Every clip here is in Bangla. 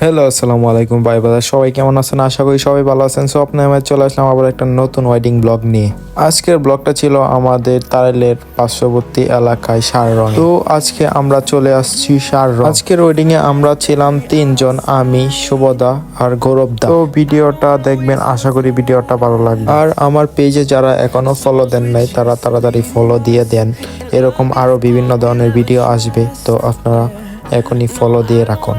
hello আসসালামু আলাইকুম, ভাই বাজার সবাই কেমন আছেন? আশা করি সবাই ভালো আছেন। সো আপনি আমি চলে আসলাম আবার একটা নতুন ওয়েডিং ব্লগ নিয়ে। আজকের ব্লগটা ছিল আমাদের তারেলের পার্শ্ববর্তী এলাকায় সাররং তো, আজকে আমরা চলে আসছি সাররং আজকের ওয়েডিং এ আমরা ছিলাম তিনজন, আমি শুভদা আর গৌরব দা তো, ভিডিওটা দেখবেন, আশা করি ভিডিওটা ভালো লাগবে। আর আমার পেজে যারা এখনও ফলো দেন নাই, তারা তাড়াতাড়ি ফলো দিয়ে দেন। এরকম আরও বিভিন্ন ধরনের ভিডিও আসবে। তো, আপনারা এখনই ফলো দিয়ে রাখুন।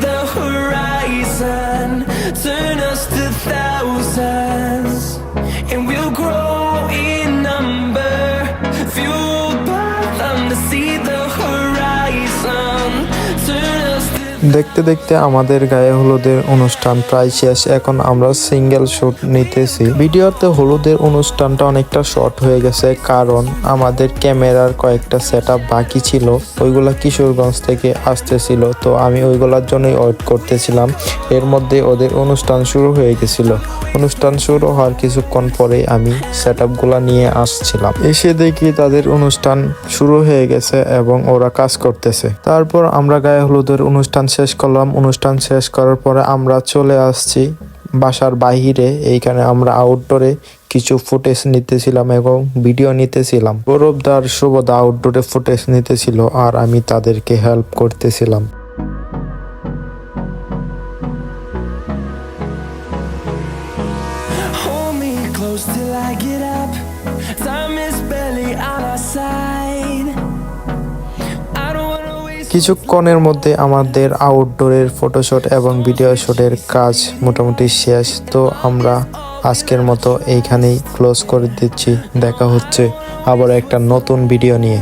the horizon, দেখতে দেখতে আমাদের গায়ে হলুদের অনুষ্ঠান প্রায় শেষ। এখন আমরা সিঙ্গেল শুট নিতেছি। ভিডিওতে হলুদের অনুষ্ঠানটা অনেকটা শর্ট হয়ে গেছে, কারণ আমাদের ক্যামেরার কয়েকটা সেট বাকি ছিল। ওইগুলা কিশোরগঞ্জ থেকে আসতেছিল, তো আমি ওইগুলার জন্যই ওয়েট করতেছিলাম। এর মধ্যে ওদের অনুষ্ঠান শুরু হয়ে গেছিল। অনুষ্ঠান শুরু হওয়ার কিছুক্ষণ পরে আমি সেট নিয়ে আসছিলাম। এসে দেখি তাদের অনুষ্ঠান শুরু হয়ে গেছে এবং ওরা কাজ করতেছে। তারপর আমরা গায়ে হলুদের অনুষ্ঠান শেষ করলাম, অনুষ্ঠান শেষ করার পরে আমরা চলে আসছি বাসার বাহিরে এইখানে আমরা আউটডোরে কিছু ফুটেজ নিতেছিলাম এবং ভিডিও নিতেছিলাম গৌরবদার শুভদা আউটডোরে ফুটেজ নিতেছিল আর আমি তাদেরকে হেল্প করতেছিলাম till I get up. Time is barely on our side. কিছুক্ষণের মধ্যে আমাদের আউটডোরের ফটোশুট এবং ভিডিও শুটের কাজ মোটামুটি শেষ। তো আমরা আজকের মতো এইখানেই ক্লোজ করে দিচ্ছি। দেখা হচ্ছে আবার একটা নতুন ভিডিও নিয়ে।